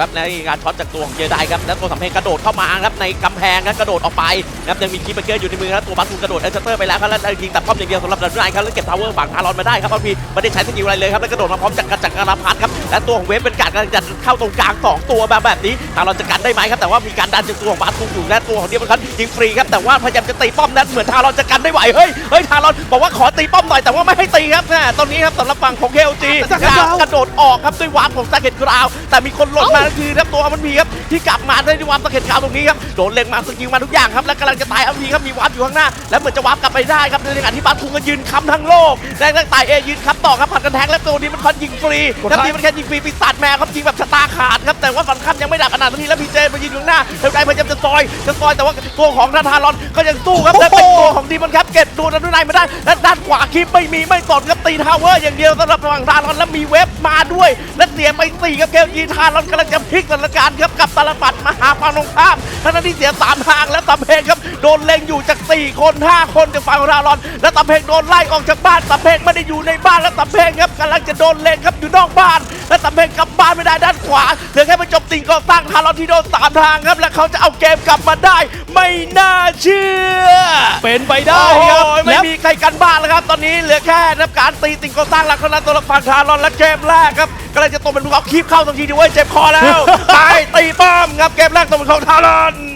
ครับในการช็อตจากตัวของเจไดครับแล้วตัวสำเพ็งกระโดดเข้ามาครับในกำแพงครับกระโดดออกไปครับยังมีคีย์เบเกอร์อยู่ในมือครับตัวบัสคูกระโดดเอเจเตอร์ไปแล้วครับแล้วยิงตัดป้อมอย่างเดียวสำหรับดันไนครับแล้วเก็บทาวเวอร์ฝั่งทารอนมาได้ครับพีไม่ได้ใช้สกิลอะไรเลยครับแล้วกระโดดมาพร้อมจากกระจักรกรพัดครับและตัวของเวฟเป็นการกำลังจะเข้าตรงกลางสองตัวมาแบบนี้ทารอนจะกันได้ไหมครับแต่ว่ามีการดันจากตัวของบัสคูอยู่และตัวของเดียมันคันยิงฟรีครับแต่ว่าพยายามจะตีป้อมนั้นเหมือนทารอนจะกันได้ไหวเฮ้ยเฮ้ยทารอนบอกว่าขอตีป้อมหน่อยแต่ว่าไม่ให้ตีครับแม่ตอนนี้ครับสำหรับฝั่งของเคลจีจะกระโดดกระโดดออกครับด้วยวาร์ปของสเก็ตกราวแต่มีคนหล่นมาคือครับตัวมันมีครับที่กลับมาด้วยวาร์ปสเก็ตกราวตรงนี้ครับโดนเล็งมาสกิลมาทุกอย่างครับแล้วกำลังจะตายอัมพีครับมีวาร์ปอยู่ข้างหน้า แล้วเหมือนจะวาร์ปกลับไปได้ครับในขณะที่บัสคุงก็ยืนค้ำทั้งโลกแรงตั้งตายเอยืนค้ำต่อครับผัดกันแทงแล้วตัวนี้มันคอนยิงฟรีแล้วทีมันแค่ยิงฟรีปีศาจแมวครับยิงแบบชะตาขาดครับแต่ว่าฟันข้ามยังไม่ดักขนาดนี้แล้วพีเจมายืนอยู่ข้างหน้าเทวไดพยายามจะซอยจะซอยแต่ว่าตัวของนาธารอนก็ยังสู้ครับและเป็นตัวของดีมันครับเก็บตัวนั้นด้วยมาได้และด้านขวาคิปไม่มีไม่สนครับตีทาวเวอร์อย่างเดียวสำหรับฝั่งทารอนแล้วมีเว็บมาด้วย และเสียไปสี่ครับเกลยีทารอนกำลังจะพลิกสถานการณ์ครับกับตาลปัดมาหาฝั่งตรงข้ามทั้งที่เสียสามทางและตำเพงครับโดนเล็งอยู่จากสี่คนห้าคนจากฝั่งทารอน และตำเพงโดนไล่ออกจากบ้านตำเพงไม่ได้อยู่ในบ้านและตำเพงครับกำลังจะโดนเล็งครับอยู่นอกบ้าน และตำเพงกลับบ้านไม่ได้ด้านขวาเหลือแค่ไปจบติงก่อสร้างทารอนที่โดนสามทางครับและเขาจะเอาเกมกลับมาได้ ไม่น่าเชื่อ เป็นไปได้ โอ้ครับโห ม่แล้วมีใครกันบ้านแล้วครับ ตอนนี้เหลือแค่นับการตีติงก่อสร้างหลักเท่านั้นตัวละฝั่งทารอนและเกมแรกครับกำลังจะตกเป็นภูเขาคีบเข้าทันทีดีเว้ยเจ็บคอแล้วไปตีป้อมครับเกมแรกตกเป็นของทารอน